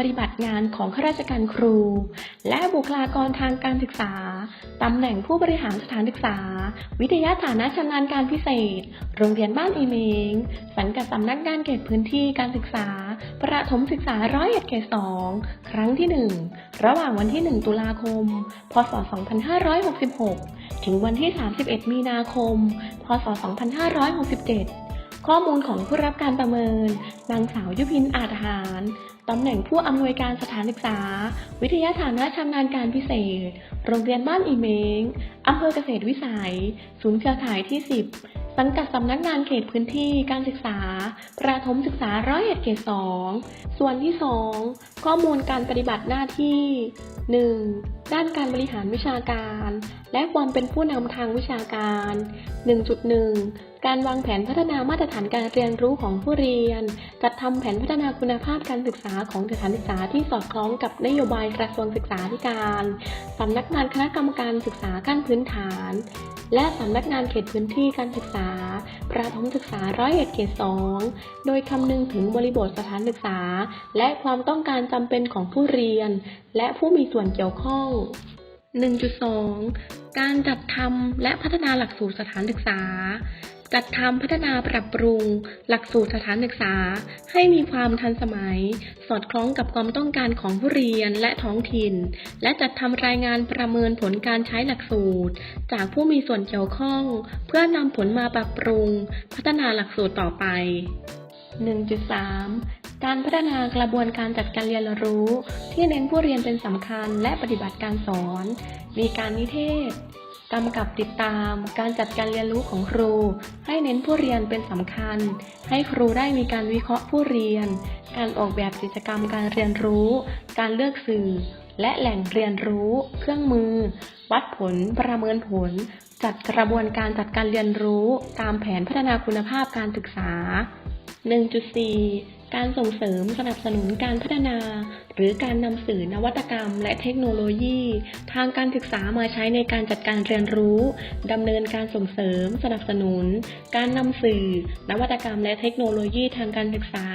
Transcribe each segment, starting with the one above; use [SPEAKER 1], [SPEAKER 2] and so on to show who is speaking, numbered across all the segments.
[SPEAKER 1] ปฏิบัติงานของข้าราชการครู และบุคลากรทางการศึกษา ตำแหน่งผู้บริหารสถานศึกษา วิทยาฐานะชำนาญการพิเศษ โรงเรียนบ้านอีเมง สังกัดสำนักงานเขตพื้นที่การศึกษา ประถมศึกษาร้อยเอ็ดเขตสองครั้งที่1ระหว่างวันที่ 1 ตุลาคม พศ 2566 ถึงวันที่ 31 มีนาคม พศ 2567 ข้อมูลของผู้รับการประเมิน นางสาวยุพินอาจหาร ตำแหน่งผู้อำนวยการสถานศึกษา วิทยาฐานะชำนาญการพิเศษ โรงเรียนบ้านอีเมงอำเภอเกษตรวิสัย ศูนย์เครือข่ายที่ 10 สังกัดสำนักงานเขตพื้นที่การศึกษา ประถมศึกษาร้อยเอ็ดเขตสองส่วนที่ 2 ข้อมูลการปฏิบัติหน้าที่ 1. ด้านการบริหารวิชาการ และความเป็นผู้นำทางวิชาการ 1.1 การวางแผนพัฒนามาตรฐานการเรียนรู้ของผู้เรียน จัดทำแผนพัฒนาคุณภาพการศึกษาของสถานศึกษาที่สอดคล้องกับนโยบายกระทรวงศึกษาธิการสำนักงานคณะกรรมการศึกษาขั้นพื้นฐาน และสำนักงานเขตพื้นที่การศึกษา ประถมศึกษาร้อยเอ็ดเขตสองโดยคำนึงถึงบริบทสถานศึกษา และความต้องการจำเป็นของผู้เรียน และผู้มีส่วนเกี่ยวข้อง1.2 การจัดทำและพัฒนาหลักสูตรสถานศึกษา จัดทำพัฒนาปรับปรุง หลักสูตรสถานศึกษา ให้มีความทันสมัย สอดคล้องกับความต้องการของผู้เรียนและท้องถิ่น และจัดทำรายงานประเมินผลการใช้หลักสูตร จากผู้มีส่วนเกี่ยวข้อง เพื่อนำผลมาปรับปรุง พัฒนาหลักสูตรต่อไป 1.3 การพัฒนากระบวนการจัดการเรียนรู้ ที่เน้นผู้เรียนเป็นสำคัญและปฏิบัติการสอน มีการนิเทศกำกับติดตาม การจัดการเรียนรู้ของครู ให้เน้นผู้เรียนเป็นสำคัญ ให้ครูได้มีการวิเคราะห์ผู้เรียน การออกแบบกิจกรรมการเรียนรู้ การเลือกสื่อ และแหล่งเรียนรู้ เครื่องมือ วัดผล ประเมินผล จัดกระบวนการจัดการเรียนรู้ ตามแผนพัฒนาคุณภาพการศึกษา 1.4 การส่งเสริมสนับสนุนการพัฒนา หรือการนำสื่อนวัตกรรม และเทคโนโลยี ทางการศึกษามาใช้ในการจัดการเรียนรู้ดำเนินการส่งเสริม สนับสนุน การนำสื่อ นวัตกรรม และเทคโนโลยีทางการศึกษา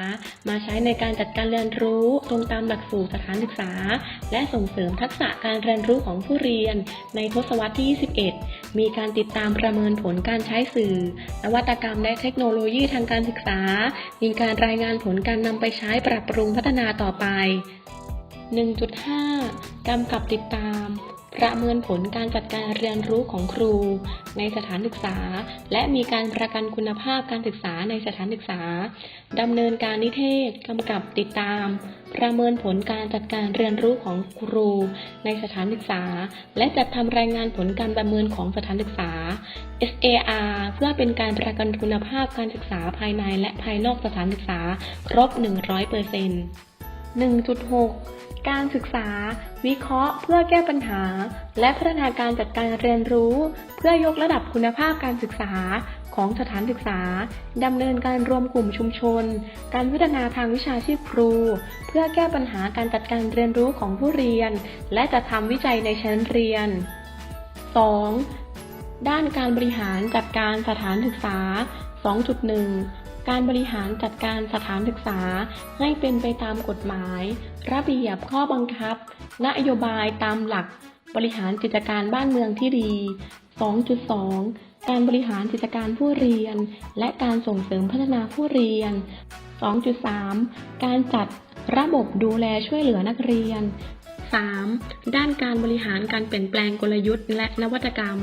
[SPEAKER 1] มาใช้ในการจัดการเรียนรู้ตรงตามหลักสูตรสถานศึกษา และส่งเสริมทักษะการเรียนรู้ของผู้เรียน ในทศวรรษที่ 21 มีการติดตามประเมินผลการใช้สื่อ นวัตกรรมและเทคโนโลยีทางการศึกษา มีการรายงานผลการนำไปใช้ปรับปรุงพัฒนาต่อไป 1.5 กำกับติดตาม ประเมินผลการจัดการเรียนรู้ของครู ในสถานศึกษา และมีการประกันคุณภาพการศึกษาในสถานศึกษาดำเนินการนิเทศกำกับติดตาม ประเมินผลการจัดการเรียนรู้ของครู ในสถานศึกษา และจัดทำรายงานผลการประเมินของสถานศึกษา SAR เพื่อเป็นการประกันคุณภาพการศึกษาภายในและภายนอกสถานศึกษาครบ 100% 1.6 การศึกษา วิเคราะห์ เพื่อแก้ปัญหา และพัฒนาการจัดการเรียนรู้ เพื่อยกระดับคุณภาพการศึกษาของสถานศึกษาดำเนินการรวมกลุ่มชุมชน การพัฒนาทางวิชาชีพครู เพื่อแก้ปัญหาการจัดการเรียนรู้ของผู้เรียน และจัดทำวิจัยในชั้นเรียน 2. ด้านการบริหารจัดการสถานศึกษา 2.1 การบริหารจัดการสถานศึกษาให้เป็นไปตามกฎหมาย ระเบียบข้อบังคับ นโยบายตามหลัก บริหารกิจการบ้านเมืองที่ดี 2.2 การบริหารกิจการผู้เรียน และการส่งเสริมพัฒนาผู้เรียน 2.3 การจัดระบบดูแลช่วยเหลือนักเรียน 3. ด้านการบริหารการเปลี่ยนแปลงกลยุทธ์และนวัตกรรม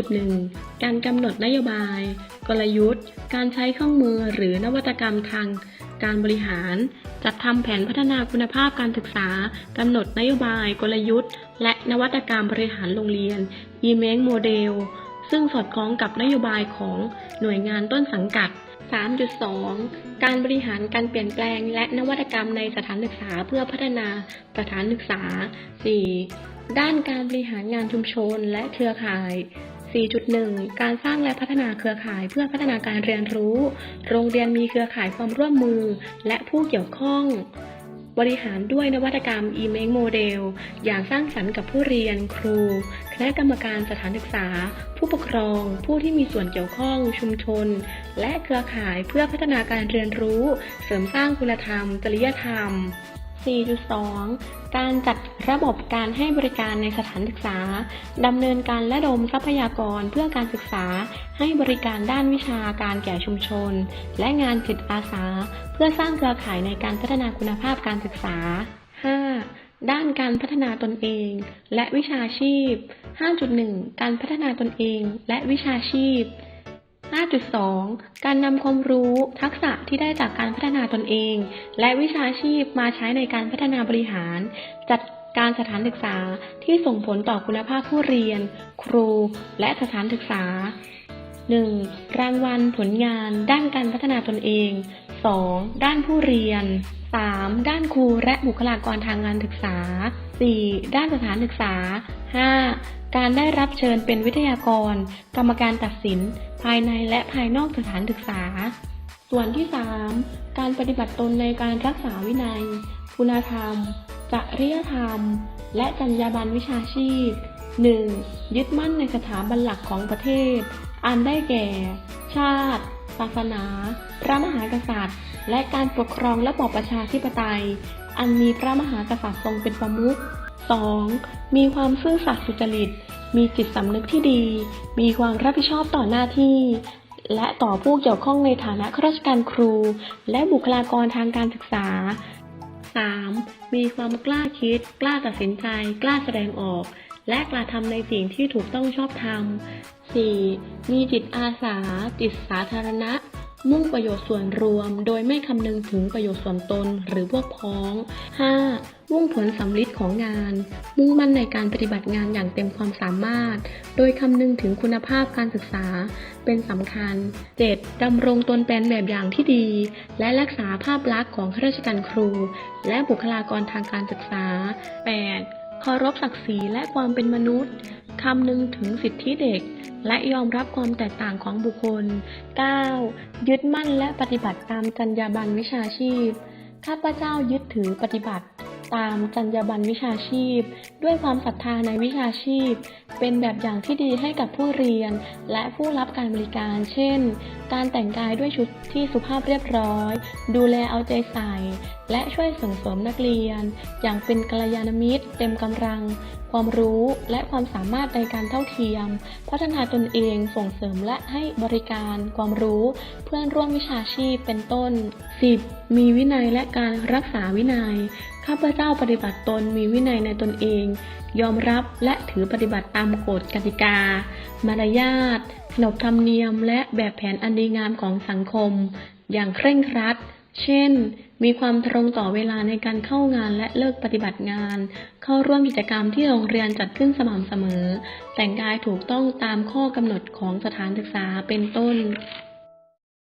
[SPEAKER 1] 3.1 การกำหนดนโยบาย กลยุทธ์ การใช้เครื่องมือหรือนวัตกรรมทางการบริหาร จัดทำแผนพัฒนาคุณภาพการศึกษากำหนดนโยบาย กลยุทธ์ และนวัตกรรมบริหารโรงเรียน e m a k e Model ซึ่งสอดคล้องกับนโยบายของหน่วยงานต้นสังกัด 3.2 การบริหารการเปลี่ยนแปลงและนวัตกรรมในสถานศึกษาเพื่อพัฒนาสถานศึกษา 4. ด้านการบริหารงานชุมชนและเครือข่าย 4.1 การสร้างและพัฒนาเครือข่ายเพื่อพัฒนาการเรียนรู้ โรงเรียนมีเครือข่ายความร่วมมือและผู้เกี่ยวข้อง บริหารด้วยนวัตกรรม e-make model อย่างสร้างสรรค์กับผู้เรียน ครู คณะกรรมการสถานศึกษา ผู้ปกครอง ผู้ที่มีส่วนเกี่ยวข้อง ชุมชน และเครือข่ายเพื่อพัฒนาการเรียนรู้ เสริมสร้างคุณธรรม จริยธรรม 4.2 การจัดระบบการให้บริการในสถานศึกษา ดำเนินการและดมทรัพยากรเพื่อการศึกษา ให้บริการด้านวิชาการแก่ชุมชน และงานจิตอาสา เพื่อสร้างเครือข่ายในการพัฒนาคุณภาพการศึกษา 5. ด้านการพัฒนาตนเอง และวิชาชีพ 5.1 การพัฒนาตนเอง และวิชาชีพ 5.2 การนำความรู้ ทักษะที่ได้จากการพัฒนาตนเอง และวิชาชีพมาใช้ในการพัฒนาบริหาร จัดการสถานศึกษาที่ส่งผลต่อคุณภาพผู้เรียน ครู และสถานศึกษา 1. รางวัลผลงานด้านการพัฒนาตนเอง 2. ด้านผู้เรียน 3. ด้านครูและบุคลากรทางการศึกษา 4. ด้านสถานศึกษา 5. การได้รับเชิญเป็นวิทยากร กรรมการตัดสิน ภายในและภายนอกสถานศึกษา ส่วนที่ 3. การปฏิบัติตนในการรักษาวินัย คุณธรรม จริยธรรม และจรรยาบรรณวิชาชีพ 1. ยึดมั่นในสถาบันหลักของประเทศ อันได้แก่ ชาติ ศาสนา พระมหากษัตริย์ และการปกครองระบอบประชาธิปไตย อันมีพระมหากษัตริย์ทรงเป็นประมุข 2. มีความซื่อสัตย์สุจริต มีจิตสำนึกที่ดี มีความรับผิดชอบต่อหน้าที่ และต่อผู้เกี่ยวข้องในฐานะข้าราชการครู และบุคลากรทางการศึกษา 3. มีความกล้าคิด กล้าตัดสินใจ กล้าแสดงออก และกระทำในสิ่งที่ถูกต้องชอบธรรม 4. มีจิตอาสา จิตสาธารณะ มุ่งประโยชน์ส่วนรวม โดยไม่คำนึงถึงประโยชน์ส่วนตนหรือพวกพ้อง 5. มุ่งผลสำลิดของงาน มุ่งมั่นในการปฏิบัติงานอย่างเต็มความสามารถ โดยคำนึงถึงคุณภาพการศึกษาเป็นสำคัญ 7. ดำรงตนเป็นแบบอย่างที่ดี และรักษาภาพลักษณ์ของข้าราชการครู และบุคลากรทางการศึกษา 8. เคารพศักดิ์ศรีและความเป็นมนุษย์ คำนึงถึงสิทธิเด็ก และยอมรับความแตกต่างของบุคคล 9. ยึดมั่นและปฏิบัติตามจรรยาบรรณวิชาชีพ ข้าพเจ้ายึดถือปฏิบัติตามจรรยาบรรณวิชาชีพ ด้วยความศรัทธาในวิชาชีพ เป็นแบบอย่างที่ดีให้กับผู้เรียนและผู้รับการบริการ เช่นการแต่งกายด้วยชุดที่สุภาพเรียบร้อย ดูแลเอาใจใส่ และช่วยส่งเสริมนักเรียน อย่างเป็นกัลยาณมิตร เต็มกำลัง ความรู้และความสามารถในการเท่าเทียม พัฒนาตนเองส่งเสริมและให้บริการความรู้ เพื่อนร่วมวิชาชีพเป็นต้น 10. มีวินัยและการรักษาวินัยข้าพเจ้าปฏิบัติตนมีวินัยในตนเอง ยอมรับและถือปฏิบัติตามกฎกติกา มารยาทขนบธรรมเนียม และแบบแผนอันดีงามของสังคม อย่างเคร่งครัด เช่น มีความตรงต่อเวลาในการเข้างานและเลิกปฏิบัติงาน เข้าร่วมกิจกรรมที่โรงเรียนจัดขึ้นสม่ำเสมอ แต่งกายถูกต้องตามข้อกำหนดของสถานศึกษาเป็นต้น